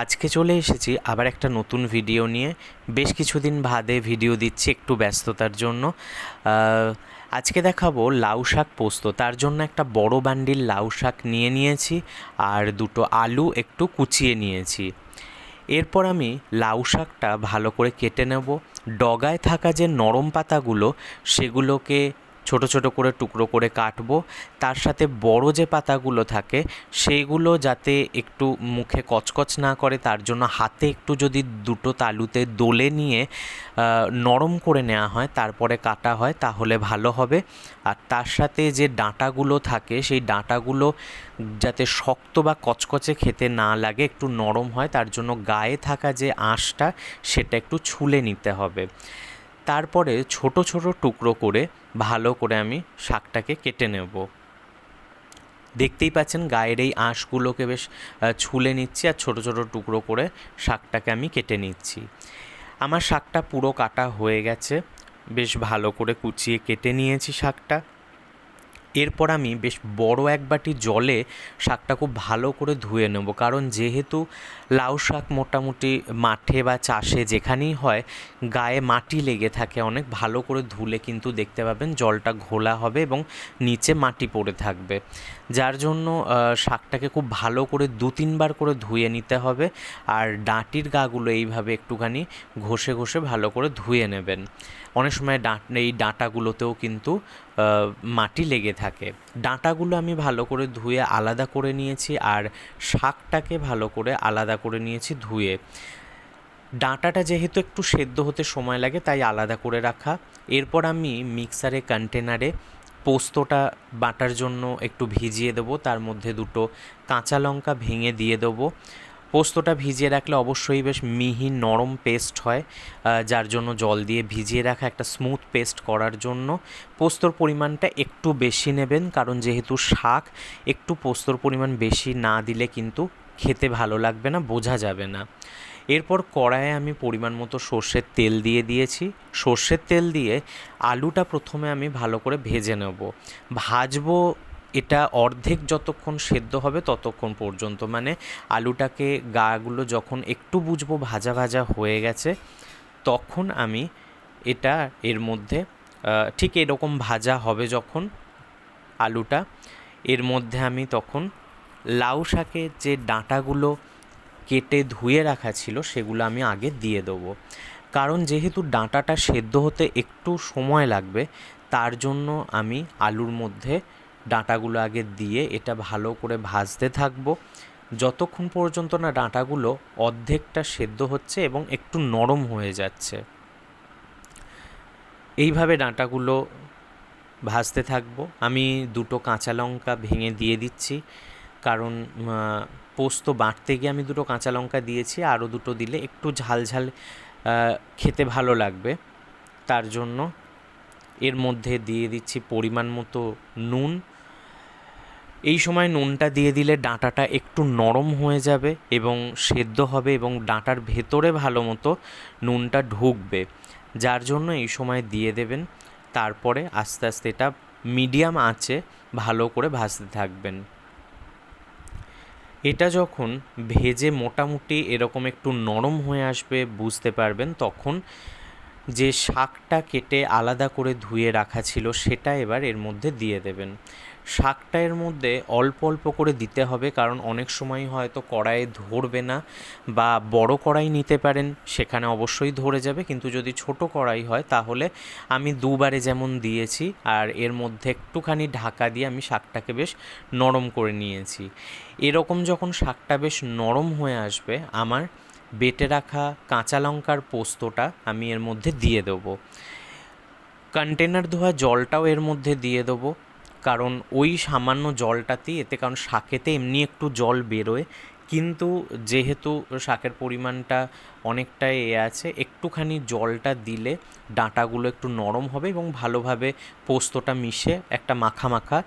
আজকে চলে এসেছি আবার একটা নতুন ভিডিও নিয়ে। বেশ কিছুদিন বাদে ভিডিও দিচ্ছি একটু ব্যস্ততার জন্য। আজকে দেখাবো লাউ শাক পোস্ত। তার জন্য একটা বড় বান্ডিল লাউ শাক নিয়ে নিয়েছি আর দুটো আলু একটু কুচিয়ে নিয়েছি। এরপর আমি লাউ শাকটা ভালো করে কেটে নেব। ডগায় থাকা যে নরম পাতাগুলো, সেগুলোকে ছোট ছোট করে টুকরো করে কাটবো। তার সাথে বড় যে পাতাগুলো থাকে, সেইগুলো যাতে একটু মুখে কচকচ না করে, তার জন্য হাতে একটু যদি দুটো তালুতে দোলে নিয়ে নরম করে নেওয়া হয়, তারপরে কাটা হয়, তাহলে ভালো হবে। আর তার সাথে যে ডাঁটাগুলো থাকে, সেই ডাঁটাগুলো যাতে শক্ত বা কচকচে খেতে না লাগে, একটু নরম হয়, তার জন্য গায়ে থাকা যে আঁশটা, সেটা একটু ছুলে নিতে হবে। তারপরে ছোট ছোট টুকরো করে ভালো করে আমি শাকটাকে কেটে নেব। দেখতেই পাচ্ছেন গায়ের এই আঁশগুলোকে বেশ ছুলে নিচ্ছি আর ছোট ছোট টুকরো করে শাকটাকে আমি কেটে নিচ্ছি। আমার শাকটা পুরো কাটা হয়ে গেছে। বেশ ভালো করে কুচিয়ে কেটে নিয়েছি শাকটা। এরপর আমি বেশ বড় এক বাটি জলে শাকটা খুব ভালো করে ধুয়ে নেব। কারণ যেহেতু লাউ শাক মোটামুটি মাঠে বা চাষে যেখানেই হয়, গায়ে মাটি লেগে থাকে অনেক, ভালো করে ধুলে কিন্তু দেখতে পাবেন জলটা ঘোলা হবে এবং নিচে মাটি পড়ে থাকবে। যার জন্য শাকটাকে খুব ভালো করে দু তিনবার করে ধুয়ে নিতে হবে আর ডাঁটির গাগুলো এইভাবে একটুখানি ঘষে ঘষে ভালো করে ধুয়ে নেবেন। অনেক সময় ডাঁট এই ডাঁটাগুলোতেও কিন্তু মাটি লেগে থাকে। ডাঁটাগুলো আমি ভালো করে ধুয়ে আলাদা করে নিয়েছি আর শাকটাকে ভালো করে আলাদা করে নিয়েছি ধুয়ে। ডাঁটাটা যেহেতু একটু সেদ্ধ হতে সময় লাগে, তাই আলাদা করে রাখা। এরপর আমি মিক্সারে, কন্টেনারে পোস্তটা বাটার জন্য একটু ভিজিয়ে দেবো। তার মধ্যে দুটো কাঁচা লঙ্কা ভেঙে দিয়ে দেবো। পোস্তটা ভিজিয়ে রাখলে অবশ্যই বেশ মিহি নরম পেস্ট হয় যার জন্য জল দিয়ে ভিজিয়ে রাখা একটা স্মুথ পেস্ট করার জন্য। পোস্তর পরিমাণটা একটু বেশি নেবেন, কারণ যেহেতু শাক, একটু পোস্তর পরিমাণ বেশি না দিলে কিন্তু খেতে ভালো লাগবে না, বোঝা যাবে না। এরপর কড়াইয়ে আমি পরিমাণ মতো সর্ষের তেল দিয়ে দিয়েছি। সর্ষের তেল দিয়ে আলুটা প্রথমে আমি ভালো করে ভেজে নেব। ভাজবো এটা অর্ধেক যতক্ষণ সেদ্ধ হবে ততক্ষণ পর্যন্ত। মানে আলুটাকে গাগুলো যখন একটু বুঝব ভাজা ভাজা হয়ে গেছে, তখন আমি এটা এর মধ্যে ঠিক এরকম ভাজা হবে যখন আলুটা, এর মধ্যে আমি তখন লাউ শাকের যে ডাঁটাগুলো কেটে ধুয়ে রাখা ছিল সেগুলো আমি আগে দিয়ে দেবো। কারণ যেহেতু ডাঁটাটা সেদ্ধ হতে একটু সময় লাগবে, তার জন্য আমি আলুর মধ্যে ডাঁটাগুলো আগে দিয়ে এটা ভালো করে ভাজতে থাকব। যতক্ষণ পর্যন্ত না ডাঁটাগুলো অর্ধেকটা সেদ্ধ হচ্ছে এবং একটু নরম হয়ে যাচ্ছে। এইভাবে ডাঁটাগুলো ভাজতে থাকব। আমি দুটো কাঁচা লঙ্কা ভেঙে দিয়ে দিচ্ছি। কারণ পোস্ত বাটতে গিয়ে আমি দুটো কাঁচা লঙ্কা দিয়েছি। আরও দুটো দিলে একটু ঝাল ঝাল খেতে ভালো লাগবে। তার জন্য এর মধ্যে দিয়ে দিচ্ছি পরিমাণ মতো নুন। এই সময় নুনটা দিয়ে দিলে ডাঁটাটা একটু নরম হয়ে যাবে এবং সেদ্ধ হবে এবং ডাঁটার ভেতরে ভালো মতো নুনটা ঢুকবে। যার জন্য এই সময় দিয়ে দেবেন। তারপরে আস্তে আস্তে এটা মিডিয়াম আঁচে ভালো করে ভাজতে থাকবেন। এটা যখন ভেজে মোটামুটি এরকম একটু নরম হয়ে আসবে বুঝতে পারবেন, তখন যে শাকটা কেটে আলাদা করে ধুয়ে রাখা ছিল সেটা এবার এর মধ্যে দিয়ে দেবেন। শাকটা এর মধ্যে অল্প অল্প করে দিতে হবে, কারণ অনেক সময় হয়তো কড়াইয়ে ধরবে না বা বড় কড়াই নিতে পারেন, সেখানে অবশ্যই ধরে যাবে। কিন্তু যদি ছোট কড়াই হয়, তাহলে আমি দুবারে যেমন দিয়েছি, আর এর মধ্যে একটুখানি ঢাকা দিয়ে আমি শাকটাকে বেশ নরম করে নিয়েছি। এরকম যখন শাকটা বেশ নরম হয়ে আসবে, আমার বেটে রাখা কাঁচা লঙ্কার পোস্তটা আমি এর মধ্যে দিয়ে দেবো। কন্টেনার ধোয়া জলটাও এর মধ্যে দিয়ে দেবো। কারণ ওই সামান্য জলটাতেই, এতে কারণ শাকেতে এমনি একটু জল বেরোয়। কিন্তু যেহেতু শাকের পরিমাণটা অনেকটাই এ আছে, একটুখানি জলটা দিলে ডাঁটাগুলো একটু নরম হবে এবং ভালোভাবে পোস্তটা মিশে একটা মাখা মাখা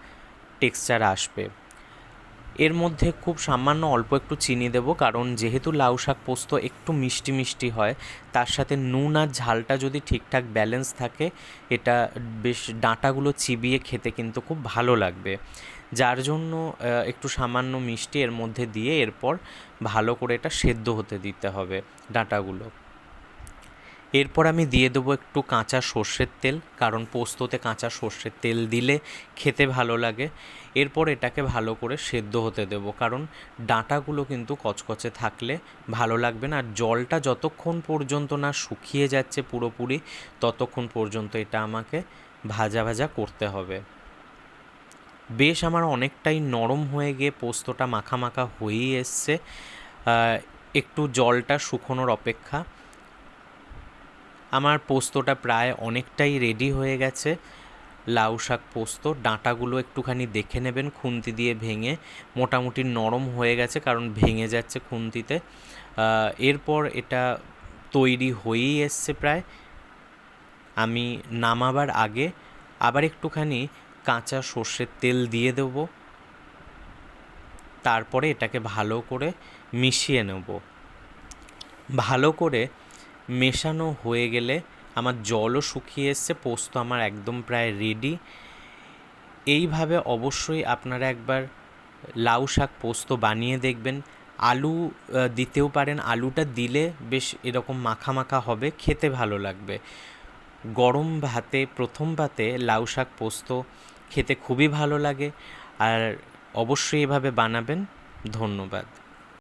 টেক্সচার আসবে। এর মধ্যে খুব সামান্য অল্প একটু চিনি দেবো, কারণ যেহেতু লাউ শাক পোস্ত একটু মিষ্টি মিষ্টি হয়, তার সাথে নুন আর ঝালটা যদি ঠিকঠাক ব্যালেন্স থাকে, এটা বেশ ডাঁটাগুলো চিবিয়ে খেতে কিন্তু খুব ভালো লাগবে। যার জন্য একটু সামান্য মিষ্টি এর মধ্যে দিয়ে এরপর ভালো করে এটা সেদ্ধ হতে দিতে হবে ডাঁটাগুলো। এরপর আমি দিয়ে দেবো একটু কাঁচা সর্ষের তেল, কারণ পোস্ততে কাঁচা সর্ষের তেল দিলে খেতে ভালো লাগে। এরপর এটাকে ভালো করে সেদ্ধ হতে দেবো, কারণ ডাঁটাগুলো কিন্তু কচকচে থাকলে ভালো লাগবে না। আর জলটা যতক্ষণ পর্যন্ত না শুকিয়ে যাচ্ছে পুরোপুরি, ততক্ষণ পর্যন্ত এটা আমাকে ভাজা ভাজা করতে হবে। বেশ আমার অনেকটাই নরম হয়ে গিয়ে পোস্তটা মাখা মাখা হয়েই এসছে। একটু জলটা শুকোনোর অপেক্ষা। আমার পোস্তটা প্রায় অনেকটাই রেডি হয়ে গেছে। লাউ শাক পোস্ত, ডাঁটাগুলো একটুখানি দেখে নেবেন খুন্তি দিয়ে ভেঙে। মোটামুটি নরম হয়ে গেছে কারণ ভেঙে যাচ্ছে খুন্তিতে। এরপর এটা তৈরি হয়েই এসছে প্রায়। আমি নামাবার আগে আবার একটুখানি কাঁচা সর্ষের তেল দিয়ে দেবো। তারপরে এটাকে ভালো করে মিশিয়ে নেব। ভালো করে মেশানো হয়ে গেলে আমার জলও শুকিয়ে এসছে, পোস্ত আমার একদম প্রায় রেডি এইভাবে অবশ্যই আপনারা একবার লাউ শাক, পোস্ত বানিয়ে দেখবেন। আলু দিতেও পারেন। আলুটা দিলে বেশ এরকম মাখা মাখা হবে, খেতে ভালো লাগবে। গরম ভাতে, প্রথম ভাতে লাউ শাক, পোস্ত খেতে খুবই ভালো লাগে। আর অবশ্যই এভাবে বানাবেন। ধন্যবাদ।